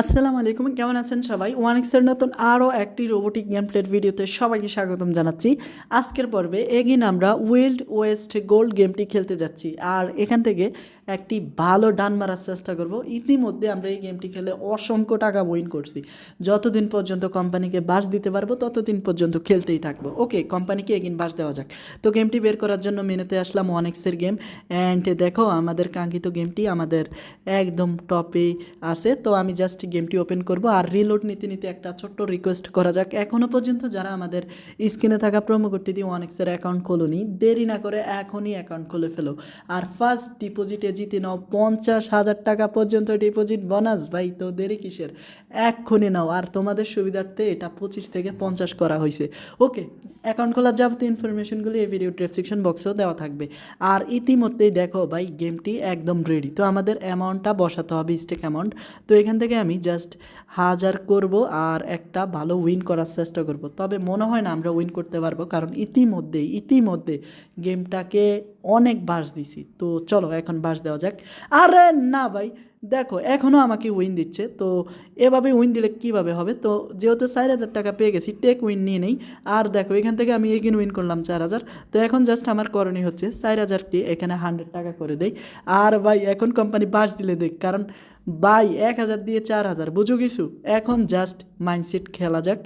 আসসালামু আলাইকুম, কেমন আছেন সবাই? ওয়ান এক্সের নতুন আরও একটি রোবোটিক গেম প্লেট ভিডিওতে সবাইকে স্বাগতম জানাচ্ছি। আজকের পর্বে এগিন আমরা ওয়েল্ড ওয়েস্ট গোল্ড গেমটি খেলতে যাচ্ছি। আর এখান থেকে একটি ভালো ডান মারার চেষ্টা করব। ইতিমধ্যে আমরা এই গেমটি খেলে অসংখ্য টাকা উইন করছি। যতদিন পর্যন্ত কোম্পানিকে বাস দিতে পারব, ততদিন পর্যন্ত খেলতেই থাকব। ওকে, কোম্পানিকে এগিন বাস দেওয়া যাক। তো গেমটি বের করার জন্য মেনুতে আসলাম ওয়ান এক্সের গেম। অ্যান্ড দেখো, আমাদের কাঙ্ক্ষিত গেমটি আমাদের একদম টপে আছে। তো আমি জাস্ট গেমটি ওপেন করব। আর রিলোড নিতে নিতে একটা ছোট্ট রিকোয়েস্ট করা যাক। এখনও পর্যন্ত যারা আমাদের স্ক্রিনে থাকা প্রোমো কোডটি দিয়ে ওয়ান এক্সের অ্যাকাউন্ট খোলোনি, দেরি না করে এখনই অ্যাকাউন্ট খুলে ফেলো। আর ফার্স্ট ডিপোজিটে জিতে নাও। পঞ্চাশ হাজার টাকা পর্যন্ত ডিপোজিট বোনাস, ভাই, তো দেরি কিসের? এক্ষুনি নাও। আর তোমাদের সুবিধার্থে এটা পঁচিশ থেকে পঞ্চাশ করা হয়েছে। ওকে অ্যাকাউন্ট খোলার যাবতীয় ইনফরমেশনগুলি এই ভিডিও ডেসক্রিপশন বক্সেও দেওয়া থাকবে। আর ইতিমধ্যেই দেখো, ভাই গেমটি একদম রেডি তো আমাদের অ্যামাউন্টটা বসাতে হবে স্টেক অ্যামাউন্ট তো এখান থেকে আমি জাস্ট হাজার করব আর একটা ভালো উইন করার চেষ্টা করব। তবে মনে হয় না আমরা উইন করতে পারব, কারণ ইতিমধ্যেই, ইতিমধ্যে গেমটাকে অনেক বাস দিছি। তো চলো, এখন বাস দেওয়া যাক। আরে না ভাই, দেখো এখনও আমাকে উইন দিচ্ছে। তো এভাবে উইন দিলে কীভাবে হবে? তো যেহেতু চার হাজার টাকা পেয়ে গেছি টেক উইন নিয়ে নেই। আর দেখো, এখান থেকে আমি এগিন উইন করলাম চার হাজার। তো এখন জাস্ট আমার করণীয় হচ্ছে, চার হাজারটি এখানে হান্ড্রেড টাকা করে দেই। আর ভাই, এখন কোম্পানি বাস দিলে দেখ, কারণ বাই এক হাজার দিয়ে চার হাজার, বুঝো কিছু? এখন জাস্ট মাইন্ডসেট খেলা যাক।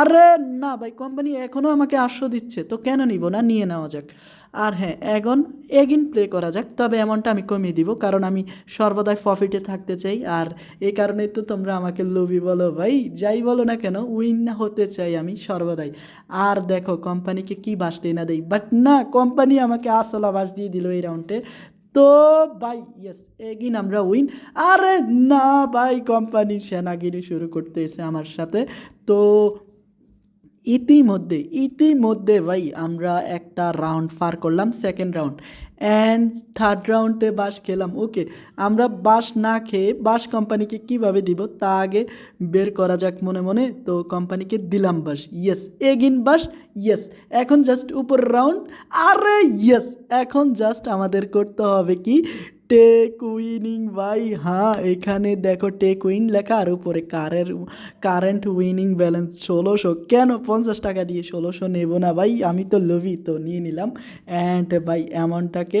আরে না ভাই কোম্পানি এখনও আমাকে আশ্র দিচ্ছে। তো কেন নিব না? নিয়ে নেওয়া যাক। আর হ্যাঁ এখন এগিন প্লে করা যাক। তবে এমনটা আমি কমিয়ে দিব, কারণ আমি সর্বদাই প্রফিটে থাকতে চাই। আর এই কারণেই তো তোমরা আমাকে লোভি বলো ভাই, যাই বলো না কেন উইন হতে চাই আমি সর্বদাই। আর দেখো কোম্পানিকে কি বাস দেই না দেই বাট না কোম্পানি আমাকে আসলা বাস দিয়ে দিল এই রাউন্ডে তো বাই ইয়েস এগিন আমরা উইন আরে না বাই কোম্পানি সেনাগিরি শুরু করতে এসে আমার সাথে। তো ইতিমধ্যে ইতিমধ্যে ভাই আমরা একটা রাউন্ড পার করলাম সেকেন্ড রাউন্ড অ্যান্ড থার্ড রাউন্ডে বাস খেলাম ওকে আমরা বাস না খেয়ে বাস কোম্পানিকে কীভাবে দিব তা আগে বের করা যাক মনে মনে। তো কোম্পানিকে দিলাম বাস ইয়েস এগিন বাস ইয়েস এখন জাস্ট উপর রাউন্ড আরে ইয়েস এখন জাস্ট আমাদের করতে হবে কি? টেক উইনিং ভাই হ্যাঁ এখানে দেখো টেক উইন লেখা আর উপরে কারের কারেন্ট উইনিং ব্যালেন্স ষোলোশো। কেন পঞ্চাশ টাকা দিয়ে ষোলোশো নেব না ভাই? আমি তো লোভি, তো নিয়ে নিলাম। অ্যান্ড ভাই, অ্যামাউন্টটাকে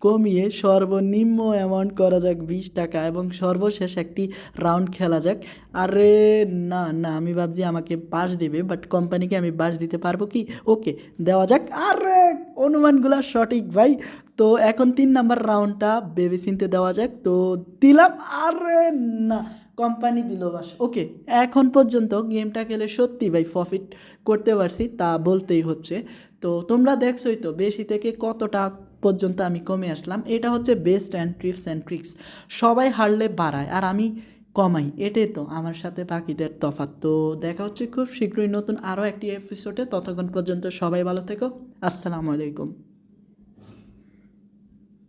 কমিয়ে সর্বনিম্ন অ্যামাউন্ট করা যাক বিশ টাকা এবং সর্বশেষ একটি রাউন্ড খেলা যাক। আরে না না, আমি ভাবছি আমাকে বাস দেবে বাট কোম্পানিকে আমি বাস দিতে পারব কি? ওকে দেওয়া যাক। আরে, অনুমানগুলো সঠিক ভাই। তো এখন তিন নাম্বার রাউন্ডটা ভেবে দেওয়া যাক। তো দিলাম। আরে না কোম্পানি দিল বাস। ওকে এখন পর্যন্ত গেমটা খেলে সত্যি ভাই প্রফিট করতে পারছি, তা বলতেই হচ্ছে। তো তোমরা দেখছোই তো, বেশি থেকে কতটা পর্যন্ত আমি কমে আসলাম। এটা হচ্ছে best and tips and tricks সবাই হারলে বাড়ায়, আর আমি কমাই। এটাই তো, আমার সাথে বাকিদের তফাত তো দেখা হচ্ছে খুব শীঘ্রই নতুন আরও একটি এপিসোডে ততক্ষণ পর্যন্ত সবাই ভালো থেকো। আসসালামু আলাইকুম।